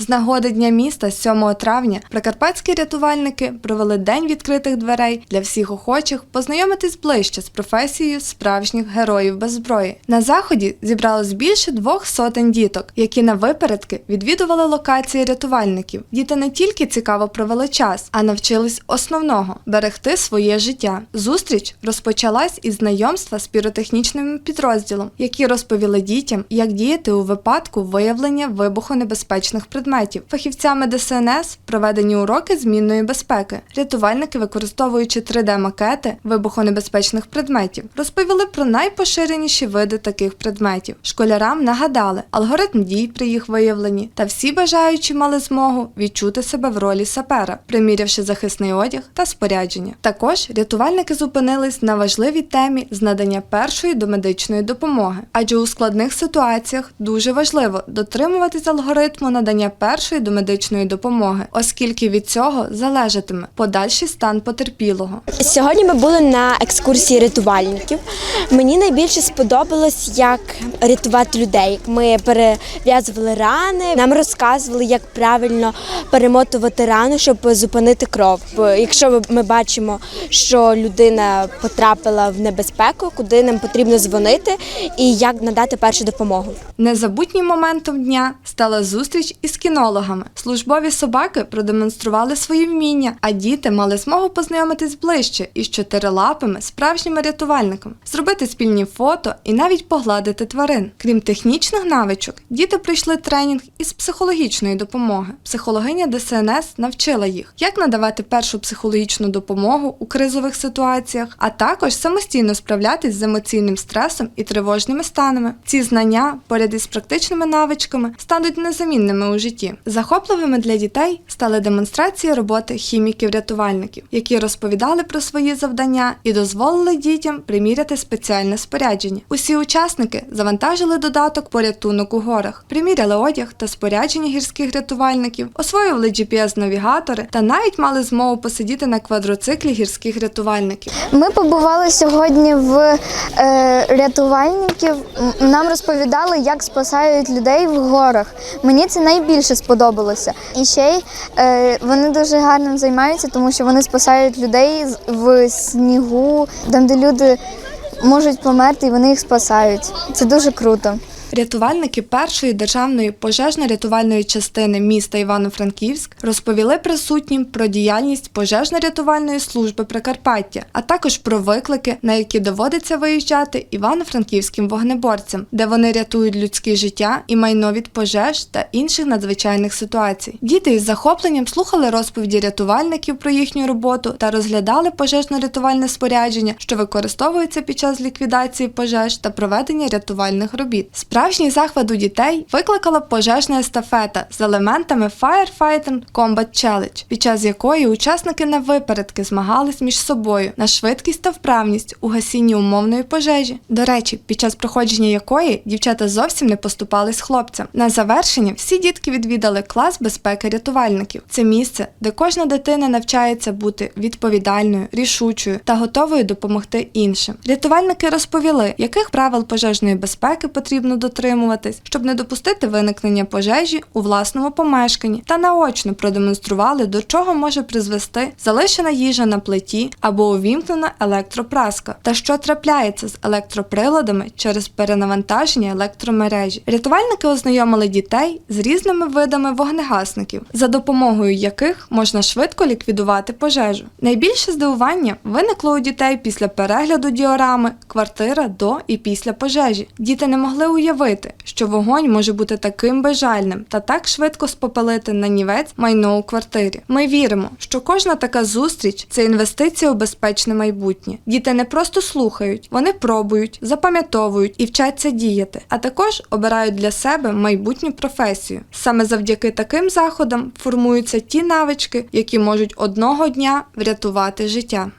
З нагоди Дня міста 7 травня прикарпатські рятувальники провели день відкритих дверей для всіх охочих познайомитись ближче з професією справжніх героїв без зброї. На заході зібралось більше двох сотень діток, які на випередки відвідували локації рятувальників. Діти не тільки цікаво провели час, а навчились основного берегти своє життя. Зустріч розпочалась із знайомства з піротехнічним підрозділом, які розповіли дітям, як діяти у випадку виявлення вибухонебезпечних предметів. Фахівцями ДСНС проведені уроки змінної безпеки. Рятувальники, використовуючи 3D-макети вибухонебезпечних предметів, розповіли про найпоширеніші види таких предметів. Школярам нагадали алгоритм дій при їх виявленні, та всі бажаючі мали змогу відчути себе в ролі сапера, примірявши захисний одяг та спорядження. Також рятувальники зупинились на важливій темі з надання першої домедичної допомоги, адже у складних ситуаціях дуже важливо дотримуватись алгоритму надання першої домедичної допомоги, оскільки від цього залежатиме подальший стан потерпілого. Сьогодні ми були на екскурсії рятувальників. Мені найбільше сподобалось, як рятувати людей. Ми перев'язували рани, нам розказували, як правильно перемотувати рану, щоб зупинити кров. Якщо ми бачимо, що людина потрапила в небезпеку, куди нам потрібно дзвонити і як надати першу допомогу. Незабутнім моментом дня стала зустріч із кінологами. Службові собаки продемонстрували свої вміння, а діти мали змогу познайомитись ближче із чотирилапими справжніми рятувальниками, зробити спільні фото і навіть погладити тварин. Крім технічних навичок, діти пройшли тренінг із психологічної допомоги. Психологиня ДСНС навчила їх, як надавати першу психологічну допомогу у кризових ситуаціях, а також самостійно справлятись з емоційним стресом і тривожними станами. Ці знання, поряд із практичними навичками, стануть незамінними у житті. Захопливими для дітей стали демонстрації роботи хіміків-рятувальників, які розповідали про свої завдання і дозволили дітям приміряти спеціальне спорядження. Усі учасники завантажили додаток порятунок у горах, приміряли одяг та спорядження гірських рятувальників, освоювали GPS-навігатори та навіть мали змогу посидіти на квадроциклі гірських рятувальників. Ми побували сьогодні в е, рятувальників. Нам розповідали, як спасають людей в горах. Мені це найбільше сподобалося. І ще й е, вони дуже гарно займаються, тому що вони спасають людей в снігу, там, де люди можуть померти, і вони їх спасають. Це дуже круто. Рятувальники першої державної пожежно-рятувальної частини міста Івано-Франківськ розповіли присутнім про діяльність пожежно-рятувальної служби Прикарпаття, а також про виклики, на які доводиться виїжджати івано-франківським вогнеборцям, де вони рятують людське життя і майно від пожеж та інших надзвичайних ситуацій. Діти із захопленням слухали розповіді рятувальників про їхню роботу та розглядали пожежно-рятувальне спорядження, що використовується під час ліквідації пожеж та проведення рятувальних робіт. Справжній захват у дітей викликала пожежна естафета з елементами Firefighting Combat Challenge, під час якої учасники на випередки змагались між собою на швидкість та вправність у гасінні умовної пожежі. До речі, під час проходження якої дівчата зовсім не поступались хлопцям. На завершення всі дітки відвідали клас безпеки рятувальників. Це місце, де кожна дитина навчається бути відповідальною, рішучою та готовою допомогти іншим. Рятувальники розповіли, яких правил пожежної безпеки потрібно дотримуватись, щоб не допустити виникнення пожежі у власному помешканні, та наочно продемонстрували, до чого може призвести залишена їжа на плиті або увімкнена електропраска, та що трапляється з електроприладами через перенавантаження електромережі. Рятувальники ознайомили дітей з різними видами вогнегасників, за допомогою яких можна швидко ліквідувати пожежу. Найбільше здивування виникло у дітей після перегляду діорами квартира до і після пожежі. Діти не могли уявити, що вогонь може бути таким безжальним та так швидко спопелити на нівець майно у квартирі. Ми віримо, що кожна така зустріч це інвестиція у безпечне майбутнє. Діти не просто слухають, вони пробують, запам'ятовують і вчаться діяти, а також обирають для себе майбутню професію. Саме завдяки таким заходам формуються ті навички, які можуть одного дня врятувати життя.